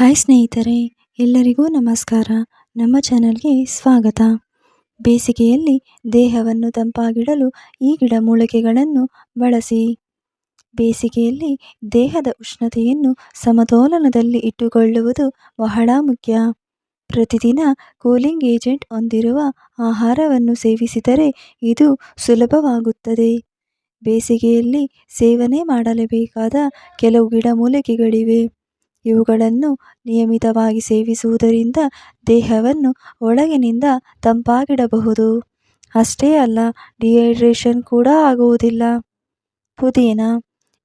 Hi ಸ್ನೇಹಿತರೆ, ಎಲ್ಲರಿಗೂ ನಮಸ್ಕಾರ. ನಮ್ಮ ಚಾನಲ್ಗೆ ಸ್ವಾಗತ. ಬೇಸಿಗೆಯಲ್ಲಿ ದೇಹವನ್ನು ತಂಪಾಗಿಡಲು ಈ ಗಿಡಮೂಲಿಕೆಗಳನ್ನು ಬಳಸಿ. ಬೇಸಿಗೆಯಲ್ಲಿ ದೇಹದ ಉಷ್ಣತೆಯನ್ನು ಸಮತೋಲನದಲ್ಲಿ ಇಟ್ಟುಕೊಳ್ಳುವುದು ಬಹಳ ಮುಖ್ಯ. ಪ್ರತಿದಿನ ಕೂಲಿಂಗ್ ಏಜೆಂಟ್ ಹೊಂದಿರುವ ಆಹಾರವನ್ನು ಸೇವಿಸಿದರೆ ಇದು ಸುಲಭವಾಗುತ್ತದೆ. ಬೇಸಿಗೆಯಲ್ಲಿ ಸೇವನೆ ಮಾಡಲೇಬೇಕಾದ ಕೆಲವು ಗಿಡಮೂಲಿಕೆಗಳಿವೆ ಇವುಗಳನ್ನು ನಿಯಮಿತವಾಗಿ ಸೇವಿಸುವುದರಿಂದ ದೇಹವನ್ನು ಒಳಗಿನಿಂದ ತಂಪಾಗಿಡಬಹುದು. ಅಷ್ಟೇ ಅಲ್ಲ, ಡಿಹೈಡ್ರೇಷನ್ ಕೂಡ ಆಗುವುದಿಲ್ಲ. ಪುದೀನ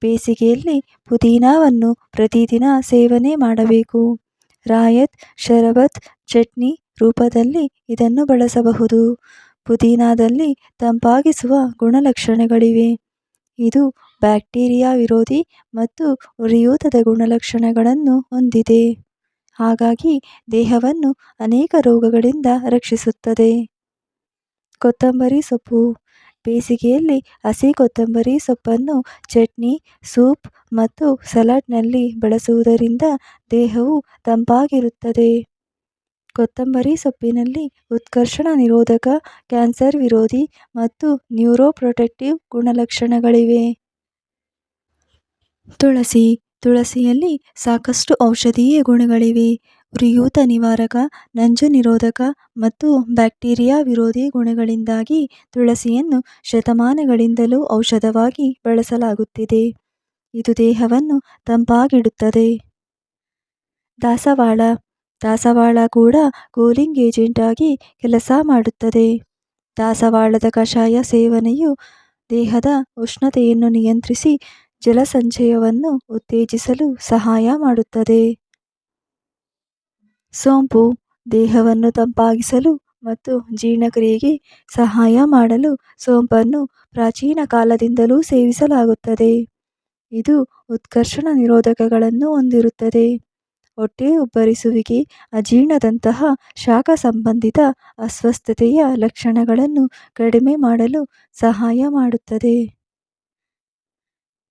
ಬೇಸಿಗೆಯಲ್ಲಿ ಪುದೀನವನ್ನು ಪ್ರತಿದಿನ ಸೇವನೆ ಮಾಡಬೇಕು. ರಾಯತ್, ಶರಬತ್, ಚಟ್ನಿ ರೂಪದಲ್ಲಿ ಇದನ್ನು ಬಳಸಬಹುದು. ಪುದೀನಾದಲ್ಲಿ ತಂಪಾಗಿಸುವ ಗುಣಲಕ್ಷಣಗಳಿವೆ. ಇದು ಬ್ಯಾಕ್ಟೀರಿಯಾ ವಿರೋಧಿ ಮತ್ತು ಉರಿಯೂತದ ಗುಣಲಕ್ಷಣಗಳನ್ನು ಹೊಂದಿದೆ. ಹಾಗಾಗಿ ದೇಹವನ್ನು ಅನೇಕ ರೋಗಗಳಿಂದ ರಕ್ಷಿಸುತ್ತದೆ. ಕೊತ್ತಂಬರಿ ಸೊಪ್ಪು. ಬೇಸಿಗೆಯಲ್ಲಿ ಹಸಿ ಕೊತ್ತಂಬರಿ ಸೊಪ್ಪನ್ನು ಚಟ್ನಿ, ಸೂಪ್ ಮತ್ತು ಸಲಾಡ್ನಲ್ಲಿ ಬಳಸುವುದರಿಂದ ದೇಹವು ತಂಪಾಗಿರುತ್ತದೆ. ಕೊತ್ತಂಬರಿ ಸೊಪ್ಪಿನಲ್ಲಿ ಉತ್ಕರ್ಷಣ ನಿರೋಧಕ ಕ್ಯಾನ್ಸರ್ ವಿರೋಧಿ ಮತ್ತು ನ್ಯೂರೋಪ್ರೊಟೆಕ್ಟಿವ್ ಗುಣಲಕ್ಷಣಗಳಿವೆ. ತುಳಸಿ, ತುಳಸಿಯಲ್ಲಿ ಸಾಕಷ್ಟು ಔಷಧೀಯ ಗುಣಗಳಿವೆ. ಉರಿಯೂತ ನಿವಾರಕ, ನಂಜು ನಿರೋಧಕ ಮತ್ತು ಬ್ಯಾಕ್ಟೀರಿಯಾ ವಿರೋಧಿ ಗುಣಗಳಿಂದಾಗಿ ತುಳಸಿಯನ್ನು ಶತಮಾನಗಳಿಂದಲೂ ಔಷಧವಾಗಿ ಬಳಸಲಾಗುತ್ತಿದೆ. ಇದು ದೇಹವನ್ನು ತಂಪಾಗಿಡುತ್ತದೆ. ದಾಸವಾಳ. ದಾಸವಾಳ ಕೂಡ ಕೂಲಿಂಗ್ ಏಜೆಂಟ್ ಆಗಿ ಕೆಲಸ ಮಾಡುತ್ತದೆ. ದಾಸವಾಳದ ಕಷಾಯ ಸೇವನೆಯು ದೇಹದ ಉಷ್ಣತೆಯನ್ನು ನಿಯಂತ್ರಿಸಿ ಜಲಸಂಚಯವನ್ನು ಉತ್ತೇಜಿಸಲು ಸಹಾಯ ಮಾಡುತ್ತದೆ. ಸೋಂಪು ದೇಹವನ್ನು ತಂಪಾಗಿಸಲು ಮತ್ತು ಜೀರ್ಣಕ್ರಿಯೆಗೆ ಸಹಾಯ ಮಾಡಲು ಸೋಂಪನ್ನು ಪ್ರಾಚೀನ ಕಾಲದಿಂದಲೂ ಸೇವಿಸಲಾಗುತ್ತದೆ. ಇದು ಉತ್ಕರ್ಷಣ ನಿರೋಧಕಗಳನ್ನು ಹೊಂದಿರುತ್ತದೆ. ಹೊಟ್ಟೆ ಉಬ್ಬರಿಸುವಿಕೆ ಅಜೀರ್ಣದಂತಹ ಶಾಖ ಸಂಬಂಧಿತ ಅಸ್ವಸ್ಥತೆಯ ಲಕ್ಷಣಗಳನ್ನು ಕಡಿಮೆ ಮಾಡಲು ಸಹಾಯ ಮಾಡುತ್ತದೆ.